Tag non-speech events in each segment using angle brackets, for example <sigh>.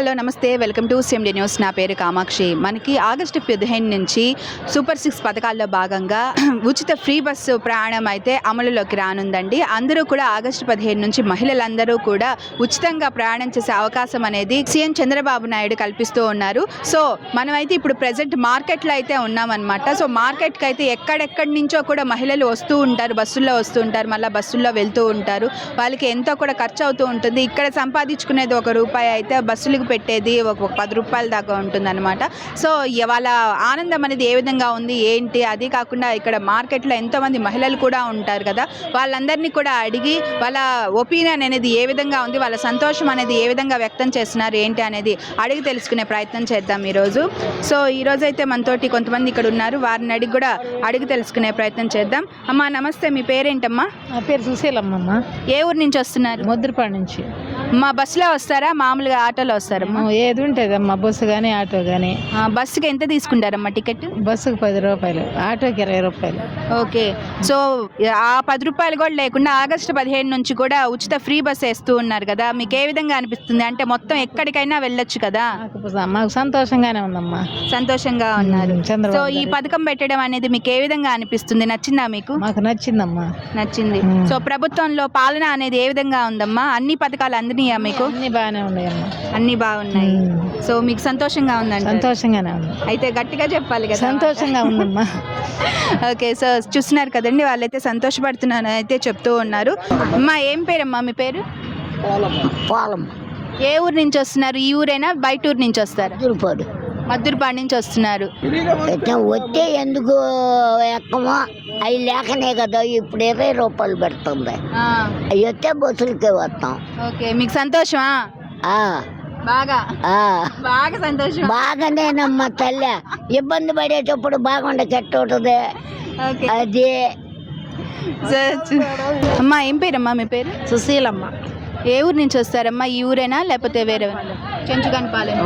hello నమస్తే. Welcome to CMD news. నా పేరు కామాక్షి. మనకి ఆగస్టు పదిహేను నుంచి సూపర్ సిక్స్ పథకాల్లో భాగంగా <clears throat> ఉచిత ఫ్రీ బస్సు ప్రయాణం అయితే అమలులోకి రానుందండి. అందరూ కూడా ఆగస్టు పదిహేను నుంచి మహిళలందరూ కూడా ఉచితంగా ప్రయాణం చేసే అవకాశం అనేది సీఎం చంద్రబాబు నాయుడు కల్పిస్తూ ఉన్నారు. సో మనమైతే ఇప్పుడు ప్రజెంట్ మార్కెట్లో అయితే ఉన్నామన్నమాట. సో మార్కెట్కి అయితే ఎక్కడెక్కడి నుంచో కూడా మహిళలు వస్తూ ఉంటారు బస్సుల్లో వస్తూ ఉంటారు మళ్ళీ బస్సుల్లో వెళ్తూ ఉంటారు. వాళ్ళకి ఎంతో కూడా ఖర్చు అవుతూ ఉంటుంది. ఇక్కడ సంపాదించుకునేది ఒక రూపాయి అయితే బస్సులకు పెట్టేది ఒక పది రూపాయల దాకా ఉంటుందన్నమాట. సో వాళ్ళ ఆనందం అనేది ఏ విధంగా ఉంది ఏంటి? అది కాకుండా ఇక్కడ మార్కెట్లో ఎంతోమంది మహిళలు కూడా ఉంటారు కదా వాళ్ళందరినీ కూడా అడిగి వాళ్ళ ఒపీనియన్ అనేది ఏ విధంగా ఉంది వాళ్ళ సంతోషం అనేది ఏ విధంగా వ్యక్తం చేస్తున్నారు ఏంటి అనేది అడిగి తెలుసుకునే ప్రయత్నం చేద్దాం ఈరోజు. సో ఈరోజు అయితే మనతోటి కొంతమంది ఇక్కడ ఉన్నారు వారిని అడిగి కూడా అడిగి తెలుసుకునే ప్రయత్నం చేద్దాం. అమ్మా నమస్తే మీ పేరేంటమ్మా? నా పేరు సుశీలమ్మమ్మ. ఏ ఊరు నుంచి వస్తున్నారు? ముద్రపాడు నుంచి. మా బస్సులో వస్తారా? మామూలుగా ఆటోలో వస్తారమ్మా ఆ, ఏది ఉంటుందమ్మా బస్సు కానీ ఆటో కానీ ఆ, బస్సుకి ఎంత తీసుకుంటారమ్మా టికెట్? బస్సుకు పది రూపాయలు ఆటోకి ఇరవై రూపాయలు. ఓకే. సో ఆ పది రూపాయలు కూడా లేకుండా ఆగస్టు పదిహేను నుంచి కూడా ఉచిత ఫ్రీ బస్ వేస్తూ ఉన్నారు కదా. మీకు ఏ విధంగా అనిపిస్తుంది? అంటే మొత్తం ఎక్కడికైనా వెళ్ళొచ్చు కదా? మాకు సంతోషంగానే ఉందమ్మా. సంతోషంగా ఉన్నారు. సో ఈ. పథకం పెట్టడం అనేది మీకు ఏ విధంగా అనిపిస్తుంది? నచ్చిందా మీకు? మాకు నచ్చిందమ్మా. నచ్చింది. సో ప్రభుత్వంలో పాలన అనేది ఏ విధంగా ఉందమ్మా? అన్ని పథకాలు అందినాయా మీకు? అన్ని బాగానే ఉన్నాయమ్మా. అన్ని బాగున్నాయి. సో మీకు సంతోషంగా ఉందండి సంతోషంగానే ఉంది. అయితే గట్టిగా చెప్పాలి కదా. సంతోషంగా ఉందమ్మా. ఓకే సో చూస్తున్నారు కదండి వాళ్ళైతే సంతోషపడుతున్నాను అయితే చెప్తూ ఉన్నారు. అమ్మా ఏం పేరమ్మా మీ పేరు? పాలం ఏ ఊరు నుంచి వస్తున్నారు? ఈ ఊరేనా? బయట ఊరు నుంచి వస్తారు? తిరుపతి. మద్దూరుపాడు నుంచి వస్తున్నారు. వస్తే ఎందుకు ఎక్కమో? అవి లేకనే కదా ఇప్పుడు ఇరవై రూపాయలు పెడుతుంది. ఆ, అవి వస్తే బస్సులకే వస్తాం. ఓకే మీకు సంతోషమా? ఆ, బాగా? ఆ. బాగా సంతోషం బాగానేనమ్మా తల్లి. ఇబ్బంది పడేటప్పుడు బాగుండే ఉంటుంది. ఓకే. అది. అమ్మా ఏం పేరమ్మా మీ పేరు? సుశీలమ్మ. ఏ ఊరు నుంచి వస్తారమ్మా? ఈ ఊరేనా? లేకపోతే వేరే చెంచుగానిపాలెం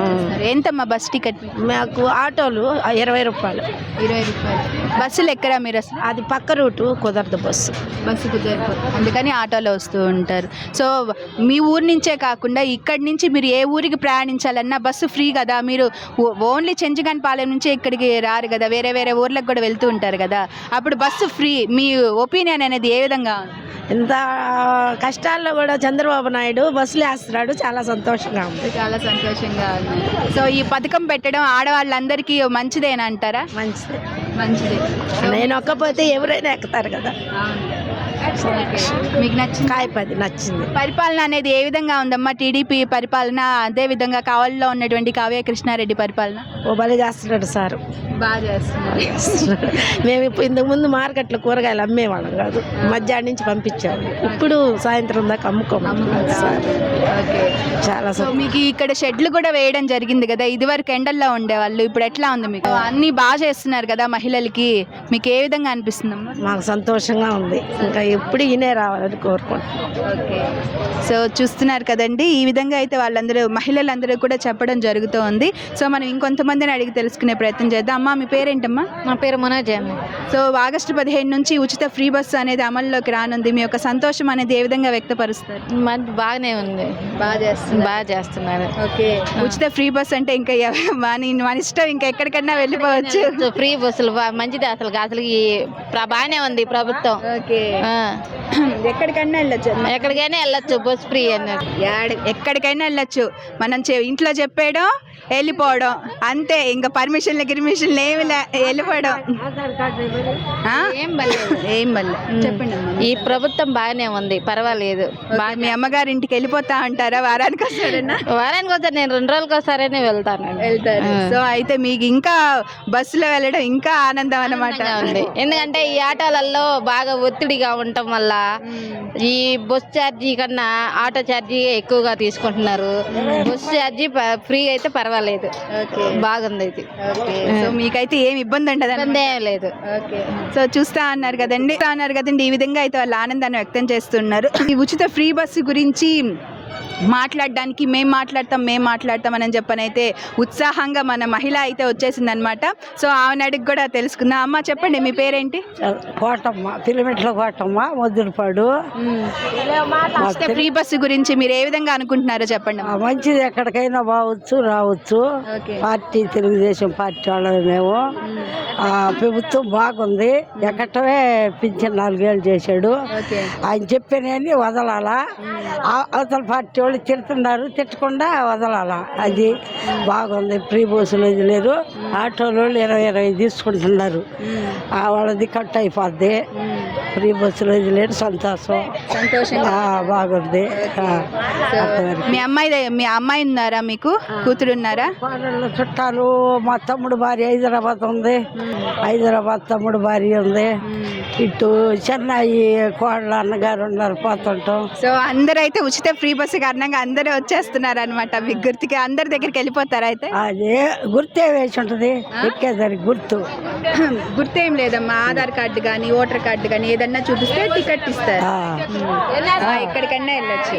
ఎంతమ్మా బస్ టికెట్? మాకు ఆటోలు ఇరవై రూపాయలు. ఇరవై రూపాయలు. బస్సులు ఎక్కరా మీరు అసలు? అది పక్క రూటు కుదరదు బస్సు. బస్సు కుదరదు. అందుకని ఆటోలో వస్తూ ఉంటారు. సో మీ ఊరు నుంచే కాకుండా ఇక్కడి నుంచి మీరు ఏ ఊరికి ప్రయాణించాలన్నా బస్సు ఫ్రీ కదా. మీరు ఓన్లీ చెంచుగానిపాలెం నుంచి ఇక్కడికి రారు కదా. వేరే వేరే ఊర్లకు కూడా వెళ్తూ ఉంటారు కదా. అప్పుడు బస్సు ఫ్రీ. మీ ఒపీనియన్ అనేది ఏ విధంగా ఇంత కష్టాల్లో కూడా చంద్రబాబు నాయుడు బస్సులు వేస్తున్నాడు. చాలా సంతోషంగా ఉంది. చాలా సంతోషంగా ఉంది. సో ఈ పథకం పెట్టడం ఆడవాళ్ళందరికీ మంచిదేనా అంటారా మంచిది. మంచిది. నేను ఒక్కపోతే ఎవరైనా ఎక్కుతారు కదా. మీకు నచ్చింది? కాయపది నచ్చింది. పరిపాలన అనేది ఏ విధంగా ఉందమ్మా? టీడీపీ పరిపాలన అదే విధంగా కావలిలో ఉన్నటువంటి కావ్య కృష్ణారెడ్డి పరిపాలన? ఓ బలి చేస్తున్నాడు సారు. బాగా చేస్తున్నారు <laughs> మేము ఇప్పుడు ఇంతకు ముందు మార్కెట్లో కూరగాయలు అమ్మేవాళ్ళం కాదు. మధ్యాహ్నం నుంచి పంపించాము ఇప్పుడు సాయంత్రం దాకా సార్. ఓకే. చాలా సో మీకు ఇక్కడ షెడ్లు కూడా వేయడం జరిగింది కదా? ఇదివరకు ఎండల్లో ఉండేవాళ్ళు. ఇప్పుడు ఎట్లా ఉంది మీకు? అన్ని బాగా చేస్తున్నారు కదా మహిళలకి. మీకు ఏ విధంగా అనిపిస్తుందమ్మా? మాకు సంతోషంగా ఉంది. ఇంకా ఎప్పుడు ఈయనే రావాలని కోరుకుంటున్నాం. ఓకే. సో చూస్తున్నారు కదండి ఈ విధంగా అయితే వాళ్ళందరూ మహిళలందరూ కూడా చెప్పడం జరుగుతూ ఉంది సో మనం ఇంకొంతమందిని అడిగి తెలుసుకునే ప్రయత్నం చేద్దాం. అమ్మా మీ పేరేంటమ్మా? నా పేరు మనోజ్ సో ఆగస్టు పదిహేను నుంచి ఉచిత ఫ్రీ బస్సు అనేది అమల్లోకి రానుంది. మీ యొక్క సంతోషం అనేది ఏ విధంగా వ్యక్తపరుస్తారు? బాగానే ఉంది. బాగా చేస్తుంది బాగా చేస్తున్నారు. ఓకే. ఉచిత ఫ్రీ బస్ అంటే ఇంకా మన మన ఇష్టం ఇంకా ఎక్కడికన్నా వెళ్ళిపోవచ్చు. ఫ్రీ బస్సులు మంచిది అసలు. అసలు బాగానే ఉంది ప్రభుత్వం. ఓకే. ఆ, ఎక్కడికన్నా వెళ్ళొచ్చు ఎక్కడికైనా వెళ్ళొచ్చు బస్ ఫ్రీ అన్నారు ఎక్కడికైనా వెళ్ళొచ్చు. మనం చె- ఇంట్లో చెప్పేయడం వెళ్ళిపోవడం. అంతే ఇంకా పర్మిషన్లు గిర్మిషన్లు ఏమి లే వెళ్ళిపోవడం? ఏం బలేదు ఏం చెప్పండి. ఈ ప్రభుత్వం బాగానే ఉంది పర్వాలేదు. బాగా మీ అమ్మగారి ఇంటికి వెళ్ళిపోతా అంటారా? వారానికి వస్తారన్నా వారానికి ఒకసారి నేను రెండు రోజులకి ఒకసారి వెళ్తాను. వెళ్తారు. సో అయితే మీకు ఇంకా బస్సులో వెళ్ళడం ఇంకా ఆనందం అన్నమాట. ఉంది. ఎందుకంటే ఈ ఆటోలలో బాగా ఒత్తిడిగా ఉండటం వల్ల ఈ బస్ ఛార్జీ కన్నా ఆటో ఛార్జీ ఎక్కువగా తీసుకుంటున్నారు. బస్ ఛార్జీ ఫ్రీ అయితే పర్వాలేదు. బాగుంది ఇది. సో మీకైతే ఏం ఇబ్బంది ఉండదు ఏం లేదు. సో చూస్తా అన్నారు కదండి. అన్నారు కదండి. ఈ విధంగా అయితే వాళ్ళ ఆనందాన్ని వ్యక్తం చేస్తున్నారు. ఈ ఉచిత ఫ్రీ బస్సు గురించి మాట్లాడడానికి మేం మాట్లాడతాం మేం మాట్లాడతాం అని చెప్పనైతే ఉత్సాహంగా మన మహిళ అయితే వచ్చేసింది అనమాట సో ఆమెను అడిగి కూడా తెలుసుకుందాం. అమ్మ చెప్పండి మీ పేరేంటి? కోటమ్మ పిలిమిట్ల కోటమ్మ ముద్దులపాడు. ఫ్రీ బస్సు గురించి మీరు ఏ విధంగా అనుకుంటున్నారో చెప్పండి మంచిది ఎక్కడికైనా బావచ్చు రావచ్చు. పార్టీ తెలుగుదేశం పార్టీ వాళ్ళమే మేము. ఆ, ప్రభుత్వం బాగుంది. ఎక్కటమే పింఛన్ నాలుగేళ్ళు చేశాడు. ఆయన చెప్పినవన్నీ వదలాలా. అవతల పార్టీ వాళ్ళు తిడుతున్నారు తిట్టకుండా వదలాలా. అది బాగుంది ఫ్రీ బస్సులు ఇది లేదు. ఆటోలు ఇరవై ఇరవై తీసుకుంటున్నారు. ఆ, వాళ్ళది కట్ అయిపోద్ది. ఫ్రీ బస్సులు ఇది లేదు సంతోషం. బాగుంది. మీ అమ్మాయి మీ అమ్మాయి ఉన్నారా మీకు? కూతురు ఉన్నారా? చుట్టాలు మా తమ్ముడు భార్య హైదరాబాద్ ఉంది. హైదరాబాద్ తమ్ముడు భార్య ఉంది. ఇటు చెన్నై కోడళ్ళ అన్నగారు ఉన్నారు పోతుంటాం. సో అందరూ అయితే ఉచిత ఫ్రీ బస్సు కారణంగా అందరూ వచ్చేస్తున్నారు అనమాట మీకు గుర్తుకి అందరి దగ్గరికి వెళ్ళిపోతారా అయితే? అదే గుర్తే వేసి ఉంటుంది. ఎక్కేదానికి గుర్తు. గుర్తేం లేదమ్మా. ఆధార్ కార్డు కానీ ఓటర్ కార్డు కానీ ఏదన్నా చూపిస్తే టికెట్ ఇస్తారు. ఆ, ఆ, ఎక్కడికన్నా వెళ్ళొచ్చు.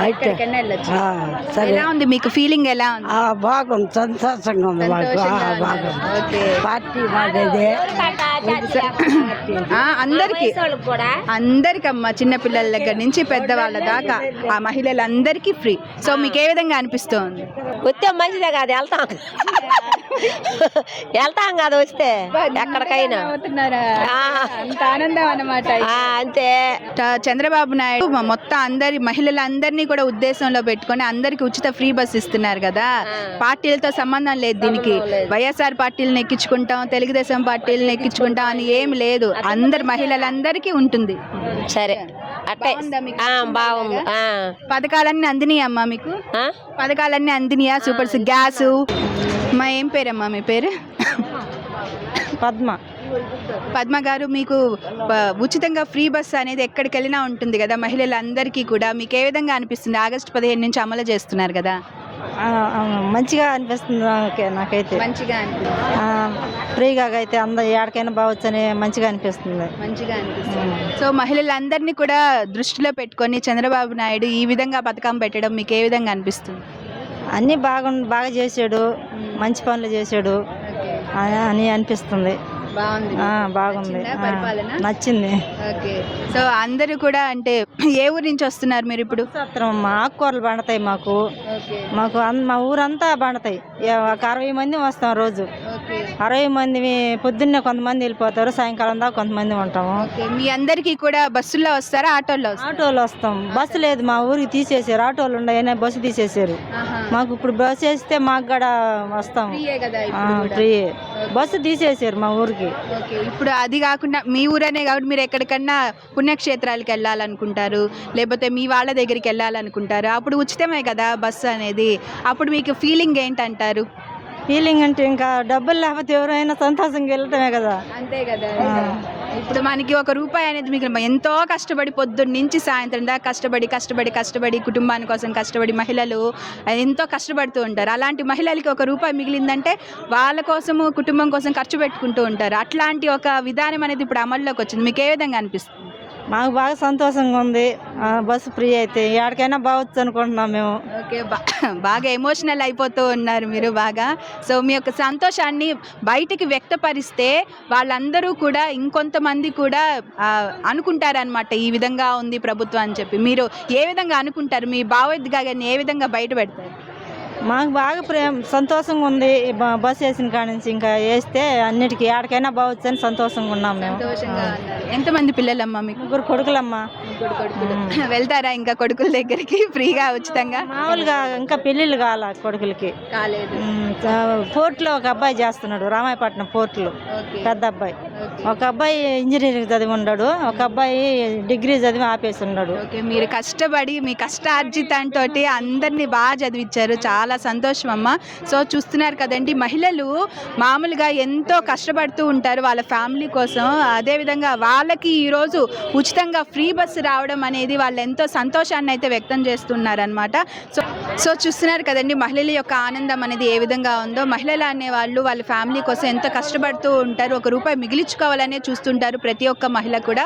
అయితే. ఎక్కడికన్నా వెళ్ళొచ్చు. ఆ, సరే. ఎలా ఉంది మీకు ఫీలింగ్ ఎలా ఉంది? ఆ, బాగుంది. సంతోషంగా ఉంది మాకు. ఆ, సంతోషంగా ఉందా? బాగుంది. ఓకే. పార్టీ మాదేదే ఆ, అందరికి. అందరికమ్మా చిన్న పిల్లల దగ్గర నుంచి పెద్దవాళ్ళ దాకా. ఆ మహిళలందరికీ ఫ్రీ. సో మీకు ఏ విధంగా అనిపిస్తోంది? వస్తే మంచిదే కాదు వెళ్తాం. <laughs> వెళ్తాం కదా వస్తే ఎక్కడికైనా. ఆనందం అన్నమాట ఆ, అంతే. చంద్రబాబు నాయుడు మ- మొత్తం అందరి మహిళలందరినీ కూడా ఉద్దేశంలో పెట్టుకొని అందరికి ఉచిత ఫ్రీ బస్ ఇస్తున్నారు కదా. పార్టీలతో సంబంధం లేదు దీనికి. వైఎస్ఆర్ పార్టీలను ఎక్కించుకుంటాం తెలుగుదేశం పార్టీలను ఎక్కించుకుంటాం అని ఏం లేదు. అందరి మహిళలందరికీ ఉంటుంది. సరే. అట్టే. బాగుందా. పథకాలన్నీ అందినాయా అమ్మా మీకు? పథకాలన్నీ అందినాయా? Super gas. మా ఏం పేరమ్మా మీ పేరు? పద్మ. పద్మ గారు మీకు ఉచితంగా ఫ్రీ బస్ అనేది ఎక్కడికి వెళ్ళినా ఉంటుంది కదా మహిళలందరికీ కూడా. మీకు ఏ విధంగా అనిపిస్తుంది? ఆగస్టు పదిహేను నుంచి అమలు చేస్తున్నారు కదా. మంచిగా అనిపిస్తుంది నాకే నాకైతే. మంచిగా ఫ్రీగా అయితే అందరు ఎక్కడికైనా బావచ్చు అని మంచిగా అనిపిస్తుంది. మంచిగా అనిపిస్తుంది. సో మహిళలందరినీ కూడా దృష్టిలో పెట్టుకొని చంద్రబాబు నాయుడు ఈ విధంగా పథకం పెట్టడం మీకు ఏ విధంగా అనిపిస్తుంది? అన్నీ బాగు బాగా చేశాడు మంచి పనులు చేశాడు అని అనిపిస్తుంది. బాగుంది. ఆ, బాగుంది. నచ్చిందా ఆ, పరిపాలన? నచ్చింది. ఓకే. సో అందరూ కూడా అంటే ఏ ఊరు నుంచి వస్తున్నారు మీరు ఇప్పుడు? సత్రం ఆకుకూరలు పండుతాయి మాకు. మాకు మా ఊరంతా పండుతాయి. ఒక అరవై మంది వస్తాం రోజు. అరవై మంది పొద్దున్నే కొంతమంది వెళ్ళిపోతారు సాయంకాలం దాకా కొంతమంది ఉంటాము. మీ అందరికీ కూడా బస్సుల్లో వస్తారా ఆటోల్లో ఆటోలు వస్తాం. బస్సు లేదు మా ఊరికి తీసేసారు ఆటోలు ఉన్నాయనే బస్సు తీసేసారు. మాకు ఇప్పుడు బస్సు వేస్తే మాకు కూడా వస్తాం. ఫ్రీయే. ఫ్రీ బస్సు తీసేసారు మా ఊరికి. ఇప్పుడు అది కాకుండా మీ ఊరనే కాబట్టి మీరు ఎక్కడికన్నా పుణ్యక్షేత్రాలకు వెళ్ళాలనుకుంటారు లేకపోతే మీ వాళ్ళ దగ్గరికి వెళ్ళాలనుకుంటారు. అప్పుడు ఉచితమే కదా బస్సు అనేది. అప్పుడు మీకు ఫీలింగ్ ఏంటంటారు? ఫీలింగ్ అంటే ఇంకా డబ్బులు లేకపోతే ఎవరైనా సంతోషంగా వెళ్ళటమే కదా. అంతే కదా. ఇప్పుడు మనకి ఒక రూపాయి అనేది మీకు ఎంతో కష్టపడి పొద్దున్న నుంచి సాయంత్రం దాకా కష్టపడి కష్టపడి కష్టపడి కుటుంబాని కోసం కష్టపడి మహిళలు ఎంతో కష్టపడుతూ ఉంటారు. అలాంటి మహిళలకి ఒక రూపాయి మిగిలిందంటే వాళ్ళ కోసము కుటుంబం కోసం ఖర్చు పెట్టుకుంటూ ఉంటారు. అట్లాంటి ఒక విధానం అనేది ఇప్పుడు అమల్లోకి వచ్చింది. మీకు ఏ విధంగా అనిపిస్తుంది? మాకు బాగా సంతోషంగా ఉంది. బస్సు ఫ్రీ అయితే. ఎక్కడికైనా బావచ్చు అనుకుంటున్నాం మేము. ఓకే బా- బాగా ఎమోషనల్ అయిపోతూ ఉన్నారు మీరు బాగా. సో మీ యొక్క సంతోషాన్ని బయటికి వ్యక్తపరిస్తే వాళ్ళందరూ కూడా ఇంకొంతమంది కూడా అనుకుంటారనమాట ఈ విధంగా ఉంది ప్రభుత్వం అని చెప్పి. మీరు ఏ విధంగా అనుకుంటారు? మీ భావోద్వేగాన్ని ఏ విధంగా బయట పెడతారు మాకు బాగా ప్రేమ సంతోషంగా ఉంది. ఈ బ- బస్సు వేసిన కాడ నుంచి ఇంకా వేస్తే అన్నిటికీ ఎక్కడికైనా బావచ్చు అని సంతోషంగా ఉన్నాం మేము. ఎంతమంది పిల్లలమ్మా మీకు? ముగ్గురు కొడుకులమ్మా. ముగ్గురు కొడుకులు. <laughs> వెళ్తారా ఇంకా కొడుకుల దగ్గరికి? ఫ్రీగా ఉచితంగా? మామూలుగా ఇంకా పెళ్ళిళ్ళు కాల కొడుకులకి. కాలేదు. పోర్టులో ఒక అబ్బాయి చేస్తున్నాడు రామాయపట్నం పోర్టులో. పెద్ద అబ్బాయి. ఒక అబ్బాయి ఇంజనీరింగ్ చదివి ఉన్నాడు ఒక అబ్బాయి డిగ్రీ చదివి ఆపేసి ఉన్నాడు. మీరు కష్టపడి మీ కష్టార్జితంతో అందరినీ బాగా చదివించారు చాలా సంతోషం అమ్మ సో చూస్తున్నారు కదండి మహిళలు మామూలుగా ఎంతో కష్టపడుతూ ఉంటారు వాళ్ళ ఫ్యామిలీ కోసం. అదేవిధంగా వాళ్ళకి ఈరోజు ఉచితంగా ఫ్రీ బస్సు రావడం అనేది వాళ్ళు ఎంతో సంతోషాన్ని అయితే వ్యక్తం చేస్తున్నారనమాట సో సో చూస్తున్నారు కదండి మహిళల యొక్క ఆనందం అనేది ఏ విధంగా ఉందో. మహిళలు అనేవాళ్ళు వాళ్ళ ఫ్యామిలీ కోసం ఎంతో కష్టపడుతూ ఉంటారు ఒక రూపాయి మిగిలించుకోవాలనే చూస్తుంటారు ప్రతి ఒక్క మహిళ కూడా.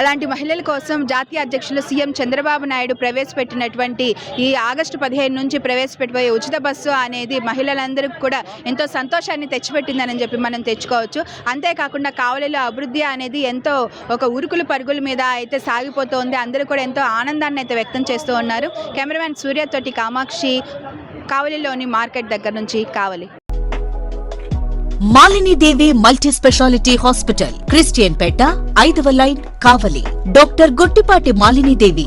అలాంటి మహిళల కోసం జాతీయ అధ్యక్షులు సీఎం చంద్రబాబు నాయుడు ప్రవేశపెట్టినటువంటి ఈ ఆగస్టు పదిహేను నుంచి ప్రవేశపెట్టబోయే ఉచిత బస్సు అనేది మహిళలందరికీ కూడా ఎంతో సంతోషాన్ని తెచ్చిపెట్టిందని చెప్పి మనం తెచ్చుకోవచ్చు. అంతేకాకుండా కావలిలో అభివృద్ధి అనేది ఎంతో ఒక ఉరుకులు పరుగుల మీద అయితే సాగిపోతోంది. అందరూ కూడా ఎంతో ఆనందాన్ని అయితే వ్యక్తం చేస్తూ ఉన్నారు. కెమెరామ్యాన్ సూర్య తోటి కామాక్షి కావలిలోని మార్కెట్ దగ్గర నుంచి Kavali. Malinidevi multi speciality hospital Christian Peta ఐదవ line Kavali. Doctor Gottipati Malinidevi